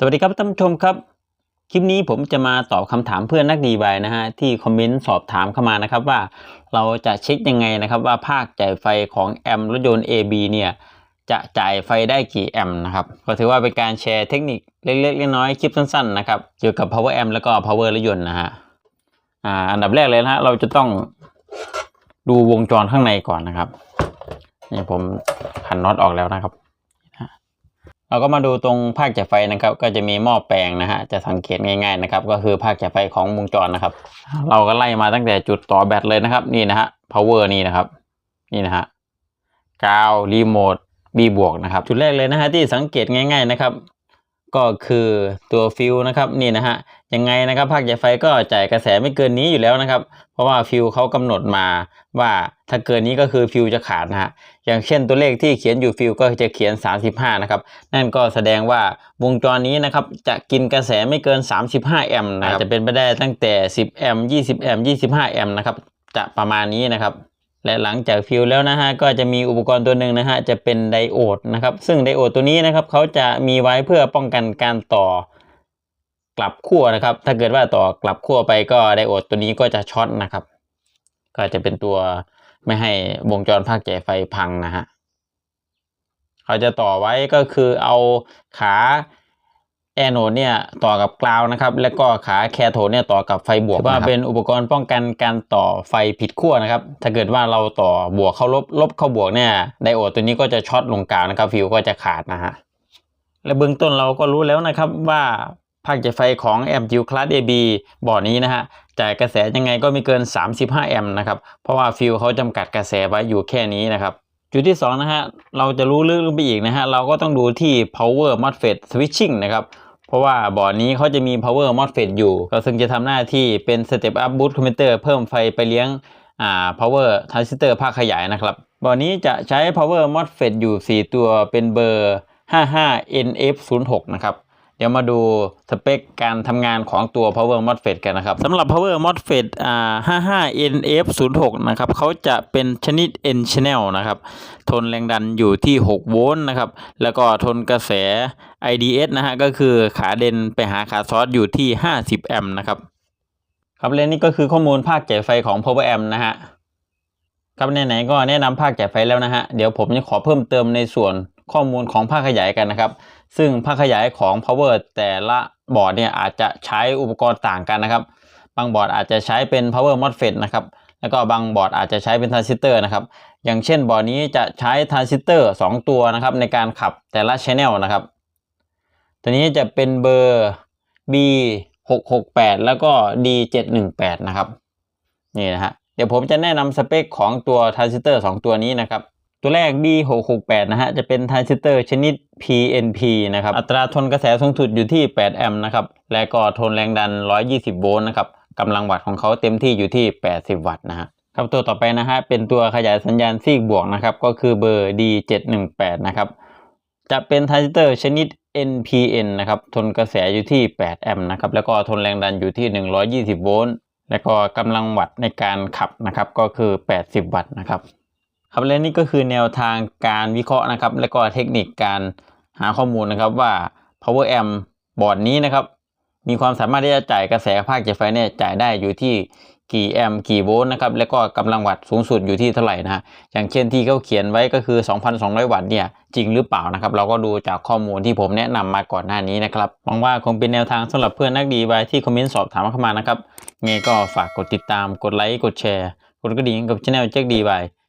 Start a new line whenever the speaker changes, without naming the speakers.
สวัสดีครับท่านผู้ชมครับ คลิปนี้ผมจะมาตอบคำถามเพื่อนนักดีไวนะฮะที่คอมเมนต์สอบถามเข้ามานะครับว่าเราจะเช็คยังไงนะครับว่าภาคจ่ายไฟของแอมรถยนต์ AB เนี่ยจะจ่ายไฟได้กี่แอมนะครับก็ถือว่าเป็นการแชร์เทคนิคเล็กๆน้อยๆคลิปสั้นๆนะครับเกี่ยวกับ power amp แล้วก็ power รถยนต์นะฮะอ่าอันดับแรกเลยนะฮะเราจะต้องดูวงจรข้างในก่อนนะครับนี่ผมหันน็อตออกแล้วนะครับ เราก็มาดูตรงภาคจ่ายไฟนะครับ ก็จะมีหม้อแปลงนะฮะจะสังเกตง่ายๆนะครับ ก็คือภาคจ่ายไฟของวงจรนะครับ เราก็ไล่มาตั้งแต่จุดต่อแบตเลยนะครับ นี่นะฮะ power นี่นะครับ นี่นะฮะกาวรีโมท B บวกนะครับ จุดแรกเลยนะฮะที่สังเกตง่าย ๆนะครับ ก็คือตัวฟิวนะครับนี่นะฮะยังไงนะครับภาคจ่ายไฟก็จ่ายกระแสไม่เกินนี้อยู่แล้วนะครับ เพราะว่าฟิวเขากำหนดมาว่าถ้าเกินนี้ก็คือฟิวจะขาดนะฮะอย่างเช่นตัวเลขที่เขียนอยู่ฟิวก็จะเขียน 35 นะครับ นั่นก็แสดงว่าวงจรนี้นะครับจะกินกระแสไม่เกิน 35 แอมป์นะครับจะเป็นไปได้ตั้งแต่ 10 แอมป์20 แอมป์25 แอมป์นะครับจะประมาณนี้นะครับ และหลังจากฟิวแล้วนะฮะก็จะมีอุปกรณ์ตัวหนึ่งนะฮะจะเป็นไดโอดนะครับ ซึ่งไดโอดตัวนี้นะครับเขาจะมีไว้เพื่อป้องกันการต่อกลับขั้วนะครับ ถ้าเกิดว่าต่อกลับขั้วไปก็ไดโอดตัวนี้ก็จะช็อตนะครับ ก็จะเป็นตัวไม่ให้วงจรภาคแจ่ไฟพังนะฮะเขาจะต่อไว้ก็คือเอาขา แอนโนดเนี่ยต่อกับกราวนะครับ แล้วก็ขาแคโทดเนี่ยต่อกับไฟบวกว่าเป็นอุปกรณ์ป้องกันการต่อไฟผิดขั้วนะครับ ถ้าเกิดว่าเราต่อบวกเข้าลบลบเข้าบวกเนี่ยไดโอดตัวนี้ก็จะช็อตลงกลางนะครับฟิวก็จะขาดนะฮะและเบื้องต้นเราก็รู้แล้วนะครับว่าภาคจ่ายไฟของแอมป์จิวคลาส AB บอร์ดนี้นะฮะจ่ายกระแสยังไงก็ไม่เกิน 35 แอมป์นะครับ เพราะว่าฟิวเขาจำกัดกระแสไว้อยู่แค่นี้นะครับ จุดที่ 2 นะฮะ เราจะรู้ลึกลงไปอีกนะฮะ เราก็ต้องดูที่ power MOSFET switching นะครับ เพราะว่าบอร์ดนี้เขาจะมี power MOSFET อยู่ ก็ซึ่งจะทำหน้าที่เป็น step up boost converter เพิ่มไฟไปเลี้ยงอ่า power transistor ภาคขยายนะครับ บอร์ดนี้จะใช้ power MOSFET อยู่ 4 ตัวเป็นเบอร์ 55NF06 นะครับ เดี๋ยวมาดูสเปคการทำงานของตัว power MOSFET กันนะครับสำหรับ power MOSFET อ่า 55NF06 นะครับเขาจะเป็นชนิด N channel นะครับทนแรงดันอยู่ที่ 6 โวลต์นะครับแล้วก็ทนกระแส IDS นะฮะก็คือขาเด่นไปหาขาซอสอยู่ที่ 50 แอมป์นะครับครับและนี่ก็คือข้อมูลภาคจ่ายไฟของ power amp นะฮะครับไหนๆก็แนะนำภาคจ่ายไฟแล้วนะฮะเดี๋ยวผมจะขอเพิ่มเติมในส่วนข้อมูลของภาคขยายกันนะครับ ซึ่งภาคขยายของ power แต่ละบอร์ดเนี่ยอาจจะใช้อุปกรณ์ต่างกันนะครับ บางบอร์ดอาจจะใช้เป็น power MOSFET นะครับ แล้วก็บางบอร์ดอาจจะใช้เป็นทรานซิสเตอร์นะครับ อย่างเช่นบอร์ดนี้จะใช้ทรานซิสเตอร์2ตัวนะครับในการขับแต่ละ channel นะครับ ตัวนี้จะเป็นเบอร์ B 6 6 8 แล้วก็ D 7 1 8นะครับ นี่นะฮะ เดี๋ยวผมจะแนะนำสเปคของตัวทรานซิสเตอร์2ตัวนี้นะครับ ตัวแรก D 6 6 8 นะฮะ จะเป็นทรานซิสเตอร์ชนิด PNP นะครับ อัตราทนกระแสสูงสุดอยู่ที่ 8 แอมป์นะครับ และก็ทนแรงดัน 120 โวลต์นะครับกำลังวัตต์ของเขาเต็มที่อยู่ที่ 80 วัตต์นะฮะครับตัวต่อไปนะฮะ เป็นตัวขยายสัญญาณซีกบวกนะครับ ก็คือเบอร์ D 7 1 8 นะครับ จะเป็นทรานซิสเตอร์ชนิด NPN นะครับ ทนกระแสอยู่ที่ 8 แอมป์นะครับ แล้วก็ทนแรงดันอยู่ที่ 120 โวลต์ แล้วก็กำลังวัตต์ในการขับนะครับ ก็คือ 80 วัตต์นะครับ ครับและนี่ก็คือแนวทางการวิเคราะห์นะครับ และก็เทคนิคการหาข้อมูลนะครับว่า power amp บอร์ดนี้นะครับ มีความสามารถที่จะจ่ายกระแสภาคจ่ายไฟเนี่ยจ่ายได้อยู่ที่กี่แอมป์กี่โวลต์นะครับ แล้วก็กำลังวัตต์สูงสุดอยู่ที่เท่าไหร่นะฮะอย่างเช่นที่เขาเขียนไว้ก็คือ 2,200 วัตต์เนี่ยจริงหรือเปล่านะครับ เราก็ดูจากข้อมูลที่ผมแนะนำมาก่อนหน้านี้นะครับหวังว่าคงเป็นแนวทางสำหรับเพื่อนนักดีไว้ที่คอมเมนต์สอบถามเข้ามานะครับไงก็ฝากกดติดตามกดไลค์กดแชร์กดกระดิ่งกับช่องแจ็คดีไว้